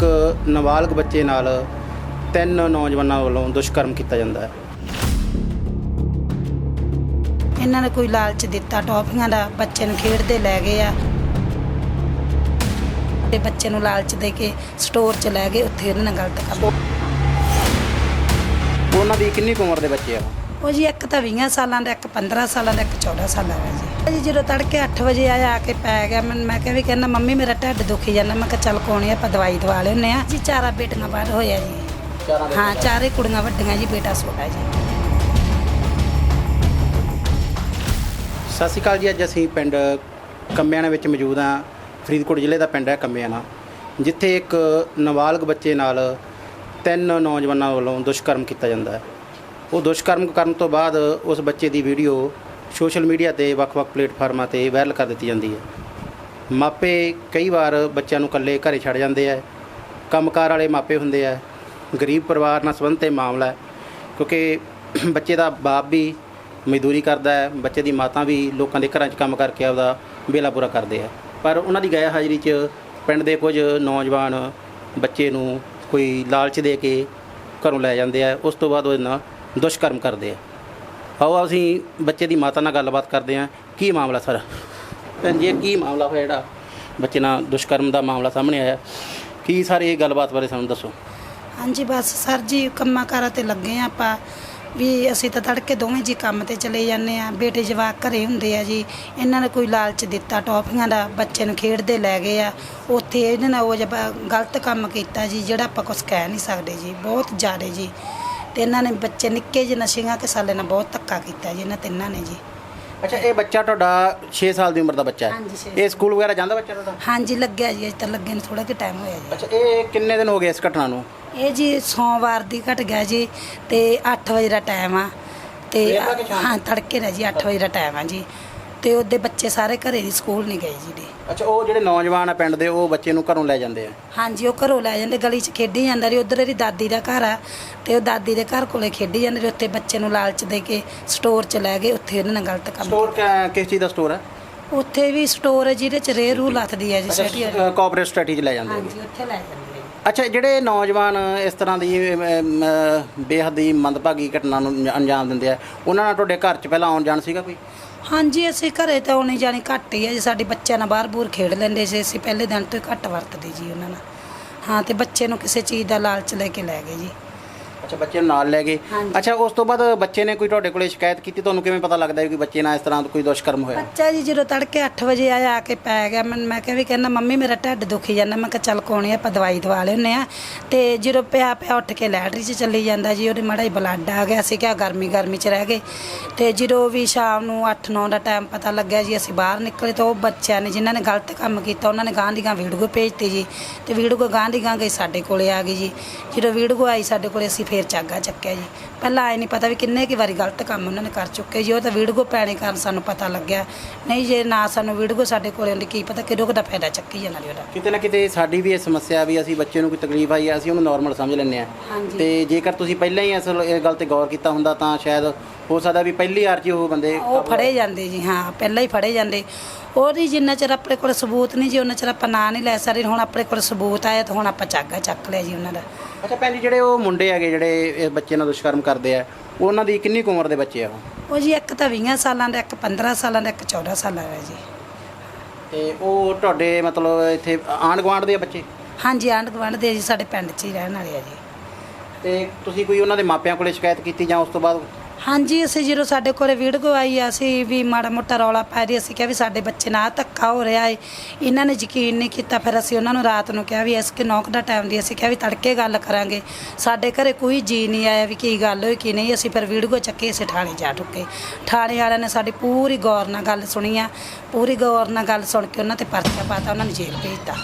ਇੱਕ ਨਾਬਾਲਗ ਬੱਚੇ ਨਾਲ ਤਿੰਨ ਨੌਜਵਾਨਾਂ ਵੱਲੋਂ ਦੁਸ਼ਕਰਮ ਕੀਤਾ ਜਾਂਦਾ ਹੈ। ਇਹਨਾਂ ਨੇ ਕੋਈ ਲਾਲਚ ਦਿੱਤਾ ਟੌਫੀਆਂ ਦਾ ਬੱਚੇ ਨੂੰ ਖੇਡਦੇ ਲੈ ਗਏ ਆ। ਤੇ ਬੱਚੇ ਨੂੰ ਲਾਲਚ ਦੇ ਕੇ ਸਟੋਰ 'ਚ ਲੈ ਗਏ ਉੱਥੇ ਇਹਨਾਂ ਨਾਲ ਗਲਤ ਕੰਮ ਉਹਨਾਂ ਦੀ ਕਿੰਨੀ ਕੁ ਉਮਰ ਦੇ ਬੱਚੇ ਆ? ਉਹ ਜੀ ਇੱਕ ਤਾਂ 20 ਸਾਲਾਂ ਦਾ ਇੱਕ 15 ਸਾਲਾਂ ਦਾ ਇੱਕ 14 ਸਾਲਾਂ ਦਾ ਜੀ। ਜੀ ਜਦੋਂ ਤੜਕੇ 8 ਵਜੇ ਆਇਆ ਆ ਕੇ ਪੈ ਗਿਆ। ਮੈਂ ਮੈਂ ਕਿਹਾ ਵੀ ਕਹਿੰਦਾ ਮੰਮੀ ਮੇਰਾ ਢਿੱਡ ਦੁਖੀ ਜਾਂਦਾ। ਮੈਂ ਕਿਹਾ ਚੱਲ ਕੋਣੀ ਆਪਾਂ ਦਵਾਈ ਦਵਾ ਲੈਨੇ ਆ ਜੀ ਚਾਰਾ ਬੇਟੀਆਂ ਬਾਹਰ ਹੋਇਆ ਜੀ। ਹਾਂ ਚਾਰੇ ਕੁੜੀਆਂ ਵੱਡੀਆਂ ਜੀ ਬੇਟਾ ਛੋਟਾ ਜੀ। ਸਤਿ ਸ਼੍ਰੀ ਅਕਾਲ ਜੀ ਅੱਜ ਅਸੀਂ ਪਿੰਡ ਕੰਮਿਆਣਾ ਵਿੱਚ ਮੌਜੂਦ ਹਾਂ। ਫਰੀਦਕੋਟ ਜ਼ਿਲ੍ਹੇ ਦਾ ਪਿੰਡ ਹੈ ਕੰਮਿਆਣਾ ਜਿੱਥੇ ਇੱਕ ਨਾਬਾਲਗ ਬੱਚੇ ਨਾਲ ਤਿੰਨ ਨੌਜਵਾਨਾਂ ਵੱਲੋਂ ਦੁਸ਼ਕਰਮ ਕੀਤਾ ਜਾਂਦਾ ਹੈ। ਉਹ ਦੁਸ਼ਕਰਮ ਕਰਨ ਤੋਂ ਬਾਅਦ ਉਸ ਬੱਚੇ ਦੀ ਵੀਡੀਓ ਸੋਸ਼ਲ ਮੀਡੀਆ ਤੇ ਵੱਖ-ਵੱਖ ਪਲੇਟਫਾਰਮਾਂ ਤੇ ਵਾਇਰਲ ਕਰ ਦਿੱਤੀ ਜਾਂਦੀ ਹੈ। ਮਾਪੇ ਕਈ ਵਾਰ ਬੱਚਿਆਂ ਨੂੰ ਇਕੱਲੇ ਘਰੇ ਛੱਡ ਜਾਂਦੇ ਆ। ਕੰਮਕਾਰ ਵਾਲੇ ਮਾਪੇ ਹੁੰਦੇ ਆ। ਗਰੀਬ ਪਰਿਵਾਰ ਨਾਲ ਸੰਬੰਧਿਤ ਇਹ ਮਾਮਲਾ ਹੈ, ਕਿਉਂਕਿ ਬੱਚੇ ਦਾ ਬਾਪ ਵੀ ਮਜ਼ਦੂਰੀ ਕਰਦਾ ਹੈ, ਬੱਚੇ ਦੀ ਮਾਤਾ ਵੀ ਲੋਕਾਂ ਦੇ ਘਰਾਂ 'ਚ ਕੰਮ ਕਰਕੇ ਆਪਦਾ ਵੇਲਾ ਪੂਰਾ ਕਰਦੇ ਆ। ਪਰ ਉਹਨਾਂ ਦੀ ਗੈਰ ਹਾਜ਼ਰੀ 'ਚ ਪਿੰਡ ਦੇ ਕੁਝ ਨੌਜਵਾਨ ਬੱਚੇ ਨੂੰ ਕੋਈ ਲਾਲਚ ਦੇ ਕੇ ਘਰੋਂ ਲੈ ਜਾਂਦੇ ਆ, ਉਸ ਤੋਂ ਬਾਅਦ ਉਹ ਨਾਲ ਦੁਸ਼ਕਰਮ ਕਰਦੇ ਆ। ਆਓ ਅਸੀਂ ਬੱਚੇ ਦੀ ਮਾਤਾ ਨਾਲ ਗੱਲਬਾਤ ਕਰਦੇ ਹਾਂ। ਕੀ ਮਾਮਲਾ ਸਰ? ਭੈਣ ਜੀ, ਇਹ ਕੀ ਮਾਮਲਾ ਹੋਇਆ ਜਿਹੜਾ ਬੱਚੇ ਨਾਲ ਦੁਸ਼ਕਰਮ ਦਾ ਮਾਮਲਾ ਸਾਹਮਣੇ ਆਇਆ? ਕੀ ਸਰ ਇਹ ਗੱਲਬਾਤ ਬਾਰੇ ਸਾਨੂੰ ਦੱਸੋ? ਹਾਂਜੀ, ਬਸ ਸਰ ਜੀ, ਕੰਮਾਂ ਕਾਰਾਂ ਤੇ ਲੱਗੇ ਆ ਆਪਾਂ। ਵੀ ਅਸੀਂ ਤਾਂ ਤੜਕੇ ਦੋਵੇਂ ਜੀ ਕੰਮ ਤੇ ਚਲੇ ਜਾਂਦੇ ਆ ਬੇਟੇ ਜਵਾਕ ਘਰੇ ਹੁੰਦੇ ਆ ਜੀ। ਇਹਨਾਂ ਨੇ ਕੋਈ ਲਾਲਚ ਦਿੱਤਾ ਟੌਫੀਆਂ ਦਾ। ਬੱਚੇ ਨੂੰ ਖੇਡਦੇ ਲੈ ਗਏ ਆ। ਉੱਥੇ ਇਹਨਾਂ ਨੇ ਉਹ ਜਿਹਾ ਗਲਤ ਕੰਮ ਕੀਤਾ ਜੀ, ਜਿਹੜਾ ਆਪਾਂ ਕੁਝ ਕਹਿ ਨਹੀਂ ਸਕਦੇ ਜੀ। ਬਹੁਤ ਜ਼ਿਆਦਾ ਜੀ। ਤੇ ਇਹਨਾਂ ਨੇ ਬੱਚੇ ਨਿੱਕੇ ਜਿਹੇ ਨਸ਼ਿਆਂ ਕੇ ਸਾਲੇ ਨਾਲ ਬਹੁਤ ਧੱਕਾ ਕੀਤਾ ਜੀ ਇਹਨਾਂ ਤਿੰਨਾਂ ਨੇ ਜੀ। ਅੱਛਾ ਇਹ ਬੱਚਾ ਤੁਹਾਡਾ 6 ਸਾਲ ਦੀ ਉਮਰ ਦਾ ਬੱਚਾ ਹਾਂਜੀ, ਛੇ ਹੈ ਇਹ ਸਕੂਲ ਵਗੈਰਾ ਜਾਂਦਾ ਬੱਚਾ ਤੁਹਾਡਾ? ਹਾਂਜੀ ਲੱਗਿਆ ਜੀ ਅਜੇ ਤਾਂ ਲੱਗੇ ਨੂੰ ਥੋੜਾ ਕਿ ਟਾਈਮ ਹੋਇਆ ਜੀ। ਅੱਛਾ ਇਹ ਕਿੰਨੇ ਦਿਨ ਹੋ ਗਏ ਇਸ ਘਟਨਾ ਨੂੰ? ਇਹ ਜੀ ਸੋਮਵਾਰ ਦੀ ਘਟ ਗਿਆ ਜੀ ਤੇ 8 ਵਜੇ ਦਾ ਟਾਈਮ ਆ। ਤੇ ਸਵੇਰ ਦਾ ਕਿ ਸ਼ਾਮ? ਹਾਂ ਤੜਕੇ ਦਾ ਜੀ 8 ਵਜੇ ਦਾ ਟਾਈਮ ਆ ਜੀ। ਤੇ ਉਹਦੇ ਬੱਚੇ ਸਾਰੇ ਘਰੇ ਦੀ ਸਕੂਲ ਨਹੀਂ ਗਏ ਜੀ ਦੇ ਅੱਛਾ ਉਹ ਜਿਹੜੇ ਨੌਜਵਾਨ ਆ ਪਿੰਡ ਦੇ ਉਹ ਬੱਚੇ ਨੂੰ ਘਰੋਂ ਲੈ ਜਾਂਦੇ ਆ? ਹਾਂਜੀ ਉਹ ਘਰੋਂ ਲੈ ਜਾਂਦੇ ਗਲੀ 'ਚ ਖੇਡੀ ਜਾਂਦਾ ਰਹੀ ਉਧਰ ਇਹਦੀ ਦਾਦੀ ਦਾ ਘਰ ਆ ਤੇ ਉਹ ਦਾਦੀ ਦੇ ਘਰ ਕੋਲੇ ਖੇਡੀ ਜਾਂਦੇ ਰਹੀ ਉੱਥੇ ਬੱਚੇ ਨੂੰ ਲਾਲਚ ਦੇ ਕੇ ਸਟੋਰ 'ਚ ਲੈ ਗਏ ਉੱਥੇ ਇਹਨਾਂ ਨੇ ਗਲਤ ਕੰਮ ਸਟੋਰ ਕਿਸ ਚੀਜ਼ ਦਾ ਸਟੋਰ ਹੈ ਉੱਥੇ ਵੀ ਸਟੋਰ ਹੈ ਜਿਹਦੇ 'ਚ ਰੇ ਰੂ ਲੱਥਦੀ ਹੈ ਜੀ ਸਿਟੀ ਅੱਛਾ ਕੋਆਪਰੇਟ ਸਟ੍ਰੈਟਜੀ ਲੈ ਜਾਂਦੇ ਆ ਹਾਂਜੀ ਉੱਥੇ ਲੈ ਜਾਂਦੇ ਅੱਛਾ ਜਿਹੜੇ ਨੌਜਵਾਨ ਇਸ ਤਰ੍ਹਾਂ ਦੀ ਅਮ, ਅਮ, ਬੇਹੱਦੀ ਮੰਦਭਾਗੀ ਘਟਨਾ ਨੂੰ ਅੰਜਾਮ ਦਿੰਦੇ ਆ ਉਹਨਾਂ ਨਾਲ ਤੁਹਾਡੇ ਘਰ 'ਚ ਪਹਿਲਾਂ ਆਉਣ ਜਾਣ ਸੀਗਾ ਕੋਈ? ਹਾਂਜੀ, ਅਸੀਂ ਘਰੇ ਤਾਂ ਆਉਣੀ ਜਾਣੀ ਘੱਟ ਹੀ ਹੈ ਜੀ। ਸਾਡੇ ਬੱਚਿਆਂ ਨਾਲ ਬਾਹਰ ਬੂਰ ਖੇਡ ਲੈਂਦੇ ਸੀ। ਅਸੀਂ ਪਹਿਲੇ ਦਿਨ ਤੋਂ ਹੀ ਘੱਟ ਵਰਤਦੇ ਜੀ ਉਹਨਾਂ ਨਾਲ। ਹਾਂ, ਤੇ ਬੱਚੇ ਨੂੰ ਕਿਸੇ ਚੀਜ਼ ਦਾ ਲਾਲਚ ਲੈ ਕੇ ਲੈ ਗਏ ਜੀ। ਅੱਛਾ ਬੱਚੇ ਨੂੰ ਨਾਲ ਲੈ ਗਏ। ਹਾਂਜੀ। ਅੱਛਾ ਉਸ ਤੋਂ ਬਾਅਦ ਬੱਚੇ ਨੇ ਕੋਈ ਤੁਹਾਡੇ ਕੋਲੇ ਸ਼ਿਕਾਇਤ ਕੀਤੀ? ਤੁਹਾਨੂੰ ਕਿਵੇਂ ਪਤਾ ਲੱਗਦਾ ਹੈ ਕਿ ਬੱਚੇ ਨਾਲ ਇਸ ਤਰ੍ਹਾਂ ਦਾ ਕੋਈ ਦੁਸ਼ਕਰਮ ਹੋਇਆ? ਬੱਚਾ ਜੀ ਜਦੋਂ ਤੜਕੇ 8 ਵਜੇ ਆਇਆ ਆ ਕੇ ਪੈ ਗਿਆ। ਮੈਂ ਮੈਂ ਕਿਹਾ ਵੀ ਕਹਿੰਦਾ ਮੰਮੀ ਮੇਰਾ ਢਿੱਡ ਦੁਖੀ ਜਾਂਦਾ। ਮੈਂ ਕਿਹਾ ਚੱਲ ਕੋਣੀ ਆਪਾਂ ਦਵਾਈ ਦਵਾ ਲੈਨੇ ਆ ਤੇ ਜਦੋਂ ਪਿਆ ਪਿਆ ਉੱਠ ਕੇ ਲੈਟਰੀ 'ਚ ਚੱਲੀ ਜਾਂਦਾ ਜੀ ਉਹਦੇ ਮਾੜਾ ਹੀ ਬਲੱਡ ਆ ਗਿਆ। ਸੀ ਕਿਹਾ ਗਰਮੀ ਗਰਮੀ 'ਚ ਰਹਿ ਗਏ। ਤੇ ਜਦੋਂ ਵੀ ਸ਼ਾਮ ਨੂੰ 8-9 ਦਾ ਟਾਈਮ ਪਤਾ ਲੱਗਿਆ ਜੀ ਅਸੀਂ ਬਾਹਰ ਨਿਕਲੇ ਤਾਂ ਉਹ ਬੱਚਿਆਂ ਨੇ ਜਿਨ੍ਹਾਂ ਨੇ ਗਲਤ ਕੰਮ ਕੀਤਾ ਉਹਨਾਂ ਨੇ ਗਾਂ ਦੀ ਗਾਂ ਵੀਡੀਓ ਭੇਜਤੀ ਜੀ। ਤੇ ਵੀਡੀਓ ਗਾਂ ਦੀ ਗਾਂ ਗਈ ਸਾਡੇ ਕੋਲੇ ਆ ਗਈ ਜੀ। ਜਦੋਂ ਵੀਡੀਓ ਆਈ ਸਾਡੇ ਕੋਲੇ ਅਸੀਂ ਫੇਰ ਚਾਗਾ ਚੱਕਿਆ ਜੀ। ਪਹਿਲਾਂ ਆਏ ਨਹੀਂ ਪਤਾ ਵੀ ਕਿੰਨੇ ਕੀ ਵਾਰੀ ਗਲਤ ਕੰਮ ਉਹਨਾਂ ਨੇ ਕਰ ਚੁੱਕੇ ਜੀ। ਉਹ ਤਾਂ ਵੀਡੀਓ ਪੈਣੇ ਕਾਰਨ ਸਾਨੂੰ ਪਤਾ ਲੱਗਿਆ। ਨਹੀਂ ਜੇ ਨਾ ਸਾਨੂੰ ਵੀਡੀਓ ਸਾਡੇ ਕੋਲੇ ਹੁੰਦੀ ਕੀ ਪਤਾ ਕਿਹੜੋ ਦਾ ਫਾਇਦਾ ਚੱਕੀ ਜਾਣਾ ਉਹਦਾ। ਕਿਤੇ ਨਾ ਕਿਤੇ ਸਾਡੀ ਵੀ ਇਹ ਸਮੱਸਿਆ ਵੀ ਅਸੀਂ ਬੱਚੇ ਨੂੰ ਕੋਈ ਤਕਲੀਫ ਆਈ ਹੈ ਅਸੀਂ ਉਹਨੂੰ ਨਾਰਮਲ ਸਮਝ ਲੈਂਦੇ ਆ। ਤੇ ਜੇਕਰ ਤੁਸੀਂ ਪਹਿਲਾਂ ਹੀ ਅਸਲ ਇਹ ਗੱਲ ਤੇ ਗੌਰ ਕੀਤਾ ਹੁੰਦਾ ਤਾਂ ਸ਼ਾਇਦ ਹੋ ਸਕਦਾ ਵੀ ਪਹਿਲੀ ਵਾਰ 'ਚ ਹੀ ਉਹ ਬੰਦੇ ਉਹ ਫੜੇ ਜਾਂਦੇ ਜੀ ਹਾਂ ਪਹਿਲਾਂ ਹੀ ਫੜੇ ਜਾਂਦੇ। ਉਹਦੀ ਜਿੰਨਾ ਚਿਰ ਆਪਣੇ ਕੋਲ ਸਬੂਤ ਨਹੀਂ ਜੀ ਉਹਨਾਂ ਚਿਰ ਆਪਾਂ ਨਾਂ ਨਹੀਂ ਲੈ ਸਕਦੇ। ਹੁਣ ਆਪਣੇ ਕੋਲ ਸਬੂਤ ਆਇਆ ਤਾਂ ਹੁਣ ਆਪਾਂ ਚਾਗਾ ਚੱਕ ਲਿਆ ਜੀ ਉਹਨਾਂ ਦਾ। ਅੱਛਾ ਭੈਣ ਜੀ ਜਿਹੜੇ ਉਹ ਮੁੰਡੇ ਹੈਗੇ ਜਿਹੜੇ ਇਹ ਬੱਚੇ ਨਾਲ ਦੁਸ਼ਕਰਮ ਕਰਦੇ ਆ ਉਹਨਾਂ ਦੀ ਕਿੰਨੀ ਕੁ ਉਮਰ ਦੇ ਬੱਚੇ ਆ ਉਹ? ਉਹ ਜੀ ਇੱਕ ਤਾਂ 20 ਸਾਲਾਂ ਦਾ ਇੱਕ 15 ਸਾਲਾਂ ਦਾ ਇੱਕ 14 ਸਾਲਾਂ ਦਾ ਜੀ। ਤੇ ਉਹ ਤੁਹਾਡੇ ਮਤਲਬ ਇੱਥੇ ਆਂਢ ਗੁਆਂਢ ਦੇ ਆ ਬੱਚੇ? ਹਾਂਜੀ ਆਂਢ ਗੁਆਂਢ ਦੇ ਜੀ ਸਾਡੇ ਪਿੰਡ 'ਚ ਹੀ ਰਹਿਣ ਵਾਲੇ ਆ ਜੀ। ਤੇ ਤੁਸੀਂ ਕੋਈ ਉਹਨਾਂ ਦੇ ਮਾਪਿਆਂ ਕੋਲੇ ਸ਼ਿਕਾਇਤ ਕੀਤੀ ਜਾਂ ਉਸ ਤੋਂ ਬਾਅਦ ਹਾਂਜੀ, ਅਸੀਂ ਜਦੋਂ ਸਾਡੇ ਕੋਲੇ ਵੀਡੀਓ ਆਈ ਆ, ਅਸੀਂ ਵੀ ਮਾੜਾ ਮੋਟਾ ਰੌਲਾ ਪਾ ਰਹੀ, ਅਸੀਂ ਕਿਹਾ ਵੀ ਸਾਡੇ ਬੱਚੇ ਨਾਲ ਆਹ ਧੱਕਾ ਹੋ ਰਿਹਾ ਏ। ਇਹਨਾਂ ਨੇ ਯਕੀਨ ਨਹੀਂ ਕੀਤਾ, ਫਿਰ ਅਸੀਂ ਉਹਨਾਂ ਨੂੰ ਰਾਤ ਨੂੰ ਕਿਹਾ ਵੀ ਇਸ ਕਿ ਨੌਕ ਦਾ ਟਾਈਮ ਦੀ ਅਸੀਂ ਕਿਹਾ ਵੀ ਤੜਕੇ ਗੱਲ ਕਰਾਂਗੇ। ਸਾਡੇ ਘਰੇ ਕੋਈ ਜੀ ਨਹੀਂ ਆਇਆ ਵੀ ਕੀ ਗੱਲ ਹੋਈ, ਕੀ ਨਹੀਂ। ਅਸੀਂ ਫਿਰ ਵੀਡੀਓ ਚੱਕੇ, ਅਸੀਂ ਥਾਣੇ ਜਾ ਟੁੱਕੇ ਥਾਣੇ ਵਾਲਿਆਂ ਨੇ ਸਾਡੀ ਪੂਰੀ ਗੌਰ ਨਾਲ ਗੱਲ ਸੁਣੀ ਆ। ਪੂਰੀ ਗੌਰ ਨਾਲ ਗੱਲ ਸੁਣ ਕੇ ਉਹਨਾਂ ਤੇ ਪਰਚਾ ਪਾਤਾ, ਉਹਨਾਂ ਨੂੰ ਜੇਲ੍ਹ ਭੇਜਤਾ।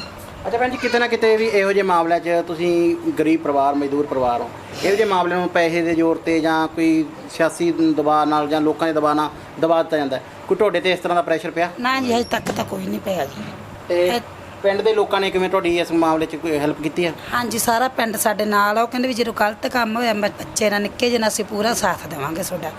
ਅੱਛਾ ਭੈਣ ਜੀ ਕਿਤੇ ਨਾ ਕਿਤੇ ਵੀ ਇਹੋ ਜਿਹੇ ਮਾਮਲਿਆਂ 'ਚ ਤੁਸੀਂ ਗਰੀਬ ਪਰਿਵਾਰ ਮਜ਼ਦੂਰ ਪਰਿਵਾਰ ਹੋ ਇਹੋ ਜਿਹੇ ਮਾਮਲਿਆਂ ਨੂੰ ਪੈਸੇ ਦੇ ਜ਼ੋਰ ਤੇ ਜਾਂ ਕੋਈ ਸਿਆਸੀ ਦਬਾਅ ਨਾਲ ਜਾਂ ਲੋਕਾਂ ਦੇ ਦਬਾਅ ਨਾਲ ਦਬਾ ਦਿੱਤਾ ਜਾਂਦਾ ਹੈ। ਕੋਈ ਤੁਹਾਡੇ ਤੇ ਇਸ ਤਰ੍ਹਾਂ ਦਾ ਪ੍ਰੈਸ਼ਰ ਪਿਆ? ਨਾ ਜੀ ਹਜੇ ਤੱਕ ਤਾਂ ਕੋਈ ਨਹੀਂ ਪਿਆ ਜੀ। ਤੇ ਪਿੰਡ ਦੇ ਲੋਕਾਂ ਨੇ ਕਿਵੇਂ ਤੁਹਾਡੀ ਇਸ ਮਾਮਲੇ 'ਚ ਕੋਈ ਹੈਲਪ ਕੀਤੀ ਹੈ ਹਾਂਜੀ ਸਾਰਾ ਪਿੰਡ ਸਾਡੇ ਨਾਲ ਆ। ਉਹ ਕਹਿੰਦੇ ਵੀ ਜਦੋਂ ਗਲਤ ਕੰਮ ਹੋਇਆ ਬ- ਬੱਚੇ ਨਾਲ ਨਿੱਕੇ ਜਿਹੇ ਨਾਲ ਅਸੀਂ ਪੂਰਾ ਸਾਥ ਦੇਵਾਂਗੇ ਤੁਹਾਡਾ।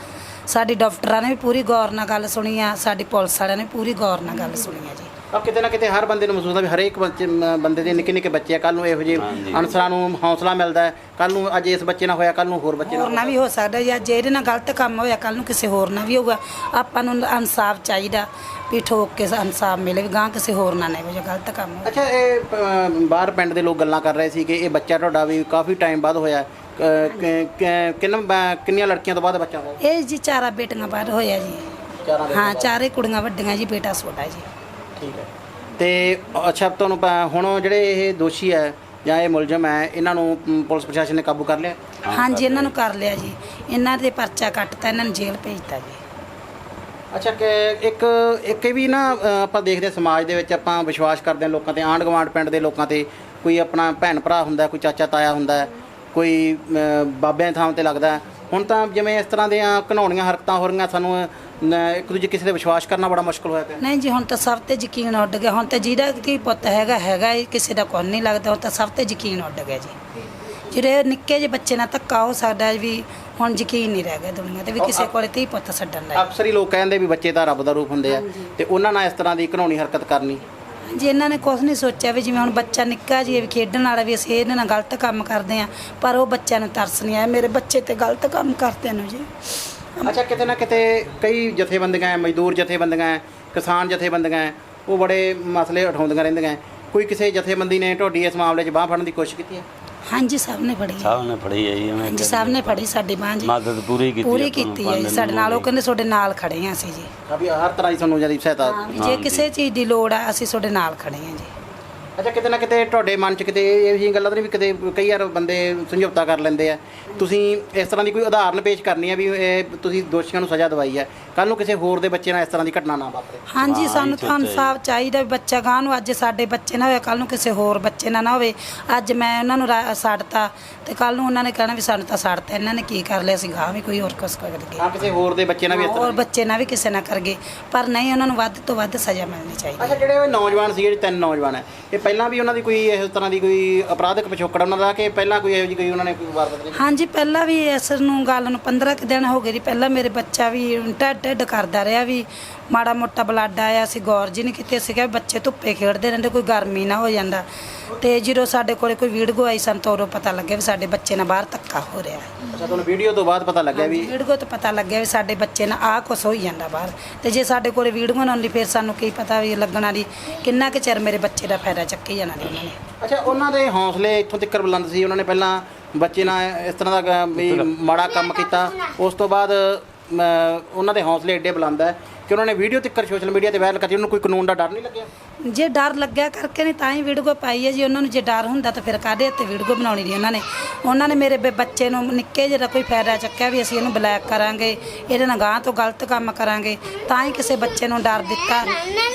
ਸਾਡੀ ਡਾਕਟਰਾਂ ਨੇ ਵੀ ਪੂਰੀ ਗੌਰ ਨਾਲ ਗੱਲ ਸੁਣੀ ਆ ਸਾਡੀ ਪੁਲਿਸ ਵਾਲਿਆਂ ਨੇ ਪੂਰੀ ਗੌਰ ਨਾਲ ਗੱਲ ਸੁਣੀ ਆ ਜੀ। ਆ ਕਿਤੇ ਨਾ ਕਿਤੇ ਹਰ ਬੰਦੇ ਨੂੰ ਮਹਿਸੂਸ ਵੀ ਹਰੇਕ ਬੱਚੇ ਮ- ਬੰਦੇ ਦੇ ਨਿੱਕੇ ਨਿੱਕੇ ਬੱਚੇ ਆ। ਕੱਲ ਨੂੰ ਇਹੋ ਜਿਹੇ। ਅਨਸਰਾਂ ਨੂੰ ਹੌਸਲਾ ਮਿਲਦਾ ਹੈ। ਕੱਲ ਨੂੰ ਅੱਜ ਇਸ ਬੱਚੇ ਨਾਲ ਹੋਇਆ ਕੱਲ ਨੂੰ ਹੋਰ ਬੱਚੇ ਹੋਰ ਨਾਲ ਨਾ ਵੀ ਹੋ ਸਕਦਾ ਜਾਂ। ਜੇ ਇਹਦੇ ਨਾਲ ਗਲਤ ਕੰਮ ਹੋਇਆ ਕੱਲ ਨੂੰ ਕਿਸੇ ਹੋਰ ਨਾਲ ਵੀ ਹੋਊਗਾ। ਆਪਾਂ ਨੂੰ ਇਨਸਾਫ ਚਾਹੀਦਾ ਵੀ ਠੋਕ ਕੇ ਇਨਸਾਫ ਮਿਲੇ ਵੀ ਗਾਂ ਕਿਸੇ ਹੋਰ ਨਾਲ ਨਹੀਂ ਹੋ ਗਲਤ ਕੰਮ ਅੱਛਾ ਇਹ ਅ, ਬਾਹਰ ਪਿੰਡ ਦੇ ਲੋਕ ਗੱਲਾਂ ਕਰ ਰਹੇ ਸੀ ਕਿ ਇਹ ਬੱਚਾ ਤੁਹਾਡਾ ਵੀ ਕਾਫੀ ਟਾਈਮ ਬਾਅਦ ਹੋਇਆ। ਅ, ਕਿ- ਕਿ- ਕਿੰਨਾ ਬ- ਕਿੰਨੀਆਂ ਲੜਕੀਆਂ ਤੋਂ ਬਾਅਦ ਬੱਚਾ ਹੋਇਆ? ਇਹ ਜੀ ਚਾਰਾ ਬੇਟੀਆਂ ਬਾਹਰ ਹੋਇਆ ਜੀ। ਚਾਰਾਂ ਦੇ ਹਾਂ ਚਾਰੇ ਕੁੜੀਆਂ ਵੱਡੀਆਂ ਜੀ ਬੇਟਾ ਛੋਟਾ ਜੀ। ਠੀਕ ਹੈ। ਤੇ ਅੱਛਾ ਤੁਹਾਨੂੰ ਪ- ਹੁਣ ਜਿਹੜੇ ਇਹ ਦੋਸ਼ੀ ਹੈ ਜਾਂ ਇਹ ਮੁਲਜ਼ਮ ਹੈ ਇਹਨਾਂ ਨੂੰ ਮ, ਪੁਲਿਸ ਪ੍ਰਸ਼ਾਸਨ ਨੇ ਕਾਬੂ ਕਰ ਲਿਆ? ਹਾਂਜੀ ਇਹਨਾਂ ਨੂੰ ਕਰ ਲਿਆ ਜੀ। ਇਹਨਾਂ ਦੇ ਪਰਚਾ ਕੱਟਤਾ ਇਹਨਾਂ ਨੂੰ ਜੇਲ੍ਹ ਭੇਜਤਾ ਜੀ। ਅੱਛਾ ਕਿ ਇੱਕ ਇੱਕ ਇਹ ਵੀ ਨਾ ਅ, ਆਪਾਂ ਦੇਖਦੇ ਹਾਂ ਸਮਾਜ ਦੇ ਵਿੱਚ ਆਪਾਂ ਵਿਸ਼ਵਾਸ ਕਰਦੇ ਹਾਂ ਲੋਕਾਂ ਤੇ ਆਂਢ ਗੁਆਂਢ ਪਿੰਡ ਦੇ ਲੋਕਾਂ ਤੇ ਕੋਈ ਆਪਣਾ ਭੈਣ ਭਰਾ ਹੁੰਦਾ ਕੋਈ ਚਾਚਾ ਤਾਇਆ ਹੁੰਦਾ ਕੋਈ ਅ, ਬਾਬਿਆਂ ਦੀ ਥਾਂ ਤੇ ਲੱਗਦਾ। ਹੁਣ ਤਾਂ ਜਿਵੇਂ ਇਸ ਤਰ੍ਹਾਂ ਦੀਆਂ ਘਿਨਾਉਣੀਆਂ ਹਰਕਤਾਂ ਹੋ ਰਹੀਆਂ ਸਾਨੂੰ ਅ, ਇੱਕ ਦੂਜੇ ਕਿਸੇ ਤੇ ਵਿਸ਼ਵਾਸ ਕਰਨਾ ਬੜਾ ਮੁਸ਼ਕਲ ਹੋਇਆ ਪਿਆ। ਨਹੀਂ ਜੀ ਹੁਣ ਤਾਂ ਸਭ ਤੇ ਯਕੀਨ ਉੱਡ ਗਿਆ। ਹੁਣ ਤਾਂ ਜਿਹਦਾ ਕੀ ਪੁੱਤ ਹੈਗਾ ਹੈਗਾ ਹੀ ਕਿਸੇ ਦਾ ਕੋਈ ਨਹੀਂ ਲੱਗਦਾ। ਹੁਣ ਤਾਂ ਸਭ ਤੇ ਯਕੀਨ ਉੱਡ ਗਿਆ ਜੀ। ਜਿਹੜੇ ਨਿੱਕੇ ਜਿਹੇ ਬੱਚੇ ਨਾਲ ਧੱਕਾ ਹੋ ਸਕਦਾ ਵੀ ਹੁਣ ਯਕੀਨ ਨਹੀਂ ਰਹਿ ਗਿਆ ਦੁਨੀਆ ਤੇ ਵੀ ਕਿਸੇ ਕੋਲੇ ਧੀ ਪੁੱਤ ਛੱਡਣ ਦਾ ਅਕਸਰ ਹੀ ਲੋਕ ਕਹਿੰਦੇ ਵੀ ਬੱਚੇ ਤਾਂ ਰੱਬ ਦਾ ਰੂਪ ਹੁੰਦੇ ਆ। ਤੇ ਉਹਨਾਂ ਨਾਲ ਇਸ ਤਰ੍ਹਾਂ ਦੀ ਘਿਨਾਉਣੀ ਹਰਕਤ ਕਰਨੀ। ਜੀ ਇਹਨਾਂ ਨੇ ਕੁਝ ਨਹੀਂ ਸੋਚਿਆ ਵੀ ਜਿਵੇਂ ਹੁਣ ਬੱਚਾ ਨਿੱਕਾ ਜੀ ਵੀ ਖੇਡਣ ਵਾਲਾ ਵੀ ਅਸੀਂ ਇਹਦੇ ਨਾਲ ਗਲਤ ਕੰਮ ਕਰਦੇ ਆ ਪਰ ਉਹ ਬੱਚਿਆਂ ਨੂੰ ਤਰਸ ਨਹੀਂ ਆਇਆ। ਮੇਰੇ ਬੱਚੇ ਤੇ ਗਲਤ ਕੰਮ ਕਰਦੇ ਨੂੰ ਜੀ। ਅੱਛਾ ਕਿਤੇ ਨਾ ਕਿਤੇ ਕਈ ਜਥੇਬੰਦੀਆਂ ਹੈ ਮਜ਼ਦੂਰ ਜਥੇਬੰਦੀਆਂ ਹੈ ਕਿਸਾਨ ਜਥੇਬੰਦੀਆਂ ਹੈ ਉਹ ਬੜੇ ਮਸਲੇ ਉਠਾਉਂਦੀਆਂ ਰਹਿੰਦੀਆਂ ਹੈ। ਕੋਈ ਕਿਸੇ ਜਥੇਬੰਦੀ ਨੇ ਤੁਹਾਡੀ ਇਸ ਮਾਮਲੇ 'ਚ ਬਾਹ ਫੜਨ ਦੀ ਕੋਸ਼ਿਸ਼ ਕੀਤੀ ਹੈ ਹਾਂਜੀ ਸਭ ਨੇ ਫੜੀ ਸਭ ਨੇ ਫੜੀ ਹੈ ਜੀ ਹਾਂਜੀ ਸਭ ਨੇ ਫੜੀ ਸਾਡੀ ਬਾਂਹ ਜੀ। ਮਦਦ ਪੂਰੀ ਕੀਤੀ ਪੂਰੀ ਆਪਾਂ ਨੂੰ, ਕੀਤੀ ਹੈ ਜੀ ਪੰਜ ਸਾਡੇ ਨਾਲ ਉਹ ਕਹਿੰਦੇ ਤੁਹਾਡੇ ਨਾਲ ਖੜੇ ਆ ਅਸੀਂ ਜੀ। ਹਾਂ ਵੀ ਹਰ ਤਰ੍ਹਾਂ ਦੀ ਤੁਹਾਨੂੰ ਜਿਹੜੀ ਸਹਾਇਤਾ ਹਾਂ ਵੀ ਜੇ ਕਿਸੇ ਚੀਜ਼ ਦੀ ਲੋੜ ਆ ਅਸੀਂ ਤੁਹਾਡੇ ਨਾਲ ਖੜੇ ਆ ਜੀ। ਅੱਛਾ ਕਿਤੇ ਨਾ ਕਿਤੇ ਤੁਹਾਡੇ ਮਨ 'ਚ ਕਿਤੇ ਇਹ ਜਿਹੀਆਂ ਗੱਲਾਂ ਤਾਂ ਨਹੀਂ ਵੀ ਕਿਤੇ ਕਈ ਵਾਰ ਬੰਦੇ ਸਮਝੌਤਾ ਕਰ ਲੈਂਦੇ ਆ। ਤੁਸੀਂ ਇਸ ਤਰ੍ਹਾਂ ਦੀ ਕੋਈ ਉਦਾਹਰਨ ਪੇਸ਼ ਕਰਨੀ ਹੈ ਵੀ ਇਹ ਤੁਸੀਂ ਦੋਸ਼ੀਆਂ ਨੂੰ ਸਜ਼ਾ ਦਵਾਈ ਹੈ ਕੱਲ ਨੂੰ ਕਿਸੇ ਹੋਰ ਦੇ ਬੱਚੇ ਨਾਲ ਇਸ ਤਰ੍ਹਾਂ ਦੀ ਘਟਨਾ ਨਾ ਵਾਪਰੇ। ਹਾਂਜੀ ਸਾਨੂੰ ਤਾਂ ਇਨਸਾਫ ਚਾਹੀਦਾ ਵੀ ਬੱਚਾ ਗਾਂ ਨੂੰ ਅੱਜ ਸਾਡੇ ਬੱਚੇ ਨਾ ਹੋਵੇ ਕੱਲ ਨੂੰ ਕਿਸੇ ਹੋਰ ਬੱਚੇ ਨਾਲ ਨਾ ਹੋਵੇ। ਅੱਜ ਮੈਂ ਉਹਨਾਂ ਨੂੰ ਰਾ- ਛੱਡਤਾ ਤੇ ਕੱਲ ਨੂੰ ਉਹਨਾਂ ਨੇ ਕਹਿਣਾ ਵੀ ਸਾਨੂੰ ਤਾਂ ਛੱਡਤਾ ਇਹਨਾਂ ਨੇ ਕੀ ਕਰ ਲਿਆ ਅਸੀਂ ਗਾਂ ਵੀ ਕੋਈ ਹੋਰ ਕੁਛ ਕਰ ਗਏ। ਹਾਂ ਕਿਸੇ ਹੋਰ ਦੇ ਬੱਚੇ ਨਾਲ ਵੀ ਇਸ ਹੋਰ ਤਰ੍ਹਾਂ ਬੱਚੇ ਨਾਲ ਵੀ ਕਿਸੇ ਨਾਲ ਕਰ ਗਏ। ਪਰ ਨਹੀਂ ਉਹਨਾਂ ਨੂੰ ਵੱਧ ਤੋਂ ਵੱਧ ਸਜ਼ਾ ਮਿਲਣੀ ਚਾਹੀਦੀ ਅੱਛਾ ਜਿਹੜੇ ਉਹ ਨੌਜਵਾਨ ਸੀਗੇ ਜਿਹੜੇ ਤਿੰਨ ਨੌਜਵਾਨ ਹੈ ਇਹ ਪਹਿਲਾਂ ਵੀ ਉਹਨਾਂ ਦੀ ਕੋਈ ਇਸ ਤਰ੍ਹਾਂ ਦੀ ਕੋਈ ਅਪਰਾਧਿਕ ਪਿਛੋਕੜ ਉਹਨਾਂ ਦਾ ਕਿ ਪਹਿਲਾਂ ਕੋਈ ਇਹੋ ਜਿਹੀ ਕੋਈ ਉਹਨਾਂ ਨੇ ਕੋਈ ਵਾਰਦਾਤ ਨਹੀਂ? ਹਾਂਜੀ, ਪਹਿਲਾਂ ਵੀ ਇਸ ਨੂੰ ਗੱਲ ਨੂੰ 15 ਕੁ ਦਿਨ ਹੋ ਗਏ ਜੀ। ਪਹਿਲਾਂ ਮੇਰੇ ਬੱਚਾ ਵੀ ਢੱਡ ਢੱਡ ਕਰਦਾ ਰਿਹਾ ਵੀ। ਮਾੜਾ ਮੋਟਾ ਬਲੱਡ ਆਇਆ ਸੀ ਗੌਰ ਜੀ ਨਹੀਂ ਕੀਤੀ ਸੀ ਕਿ ਬੱਚੇ ਧੁੱਪੇ ਖੇਡਦੇ ਰਹਿੰਦੇ ਕੋਈ ਗਰਮੀ ਨਾ ਹੋ ਜਾਂਦਾ। ਤੇ ਜਦੋਂ ਸਾਡੇ ਕੋਲੇ ਕੋਈ ਵੀਡੀਓ ਆਈ ਸਾਨੂੰ ਤਾਂ ਉਦੋਂ ਪਤਾ ਲੱਗਿਆ ਵੀ ਸਾਡੇ ਬੱਚੇ ਨਾਲ ਬਾਹਰ ਧੱਕਾ ਹੋ ਰਿਹਾ। ਹੈ ਅੱਛਾ ਤੁਹਾਨੂੰ ਵੀਡੀਓ ਤੋਂ ਬਾਅਦ ਪਤਾ ਲੱਗਿਆ ਵੀ ਵੀਡੀਓ ਤੋਂ ਪਤਾ ਲੱਗਿਆ ਵੀ ਸਾਡੇ ਬੱਚੇ ਨਾਲ ਆਹ ਕੁਛ ਹੋਈ ਜਾਂਦਾ ਬਾਹਰ। ਤੇ ਜੇ ਸਾਡੇ ਕੋਲੇ ਵੀਡੀਓ ਨਾ ਹੁੰਦੀ ਫਿਰ ਸਾਨੂੰ ਕੀ ਪਤਾ ਵੀ ਲੱਗਣਾ ਦੀ ਕਿੰਨਾ ਕੁ ਚਿਰ ਮੇਰੇ ਬੱਚੇ ਦਾ ਫਾਇਦਾ ਚੱਕੀ ਜਾਣਾ ਦੀ ਉਹਨਾਂ ਨੇ। ਅੱਛਾ ਉਹਨਾਂ ਦੇ ਹੌਸਲੇ ਇੱਥੋਂ ਤੱਕ ਬੁਲੰਦ ਸੀ? ਉਹਨਾਂ ਨੇ ਪਹਿਲਾਂ ਬੱਚੇ ਨਾਲ ਇਸ ਤਰ੍ਹਾਂ ਦਾ ਵੀ ਮਾੜਾ ਕੰਮ ਕੀਤਾ ਉਸ ਤੋਂ ਬਾਅਦ ਉਹਨਾਂ ਦੇ ਹੌਸਲੇ ਏਡੇ ਬੁਲੰਦ ਹੈ। ਕਿ ਉਹਨਾਂ ਨੇ ਵੀਡੀਓ ਤੱਕ ਸੋਸ਼ਲ ਮੀਡੀਆ ਤੇ ਵਾਇਰਲ ਕਰਤੀ ਉਹਨੂੰ ਕੋਈ ਕਾਨੂੰਨ ਦਾ ਡਰ ਨਹੀਂ ਲੱਗਿਆ? ਜੇ ਡਰ ਲੱਗਿਆ ਕਰਕੇ ਨੇ ਤਾਂ ਹੀ ਵੀਡੀਓ ਪਾਈ ਹੈ ਜੀ। ਉਹਨਾਂ ਨੂੰ ਜੇ ਡਰ ਹੁੰਦਾ ਤਾਂ ਫਿਰ ਕਾਹਦੇ ਉੱਤੇ ਵੀਡੀਓ ਬਣਾਉਣੀ ਦੀ ਉਹਨਾਂ ਨੇ? ਉਹਨਾਂ ਨੇ ਮੇਰੇ ਬ- ਬੱਚੇ ਨੂੰ ਨਿੱਕੇ ਜਿਹੇ ਦਾ ਕੋਈ ਫਾਇਦਾ ਚੱਕਿਆ ਵੀ ਅਸੀਂ ਇਹਨੂੰ ਬਲੈਕ ਕਰਾਂਗੇ ਇਹਦੇ ਨਾਲ ਗਾਂ ਤੋਂ ਗਲਤ ਕੰਮ ਕਰਾਂਗੇ ਤਾਂ ਹੀ ਕਿਸੇ ਬੱਚੇ ਨੂੰ ਡਰ ਦਿੱਤਾ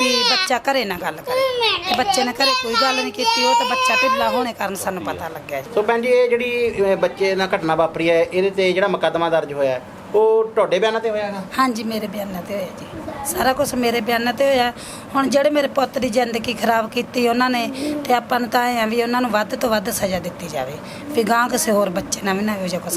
ਵੀ ਬੱਚਾ ਘਰੇ ਨਾ ਗੱਲ ਕਰੇ। ਤੇ ਬੱਚੇ ਨੇ ਘਰੇ ਕੋਈ ਗੱਲ ਨਹੀਂ ਕੀਤੀ ਉਹ ਤਾਂ ਬੱਚਾ ਢਿੱਲਾ ਹੋਣੇ ਕਾਰਨ ਸਾਨੂੰ ਪਤਾ ਲੱਗਿਆ ਜੀ। ਸੋ ਭੈਣ ਜੀ ਇਹ ਜਿਹੜੀ ਬੱਚੇ ਨਾਲ ਘਟਨਾ ਵਾਪਰੀ ਹੈ ਇਹਦੇ ਤੇ ਜਿਹੜਾ ਮੁਕੱਦਮਾ ਦਰਜ ਹੋਇਆ ਹੈ, ਉਹ ਤੁਹਾਡੇ ਬਿਆਨਾਂ ਤੇ ਹੋਇਆ ਹੈਗਾ? ਹਾਂਜੀ, ਮੇਰੇ ਬਿਆਨਾਂ ਤੇ ਹੋਇਆ ਜੀ। ਸਾਰਾ ਕੁਝ ਮੇਰੇ ਬਿਆਨਾਂ ਤੇ ਹੋਇਆ। ਹੁਣ ਜਿਹੜੇ ਮੇਰੇ ਪੁੱਤ ਦੀ ਜ਼ਿੰਦਗੀ ਖਰਾਬ ਕੀਤੀ ਉਹਨਾਂ ਨੇ, ਤੇ ਆਪਾਂ ਨੂੰ ਤਾਂ ਐਂ ਵੀ ਉਹਨਾਂ ਨੂੰ ਵੱਧ ਤੋਂ ਵੱਧ ਸਜ਼ਾ ਦਿੱਤੀ ਜਾਵੇ। ਵੀ ਗਾਂ ਕਿਸੇ ਹੋਰ ਬੱਚੇ ਨਾਲ ਵੀ ਨਾ ਇਹੋ ਜਿਹਾ ਕੁਛ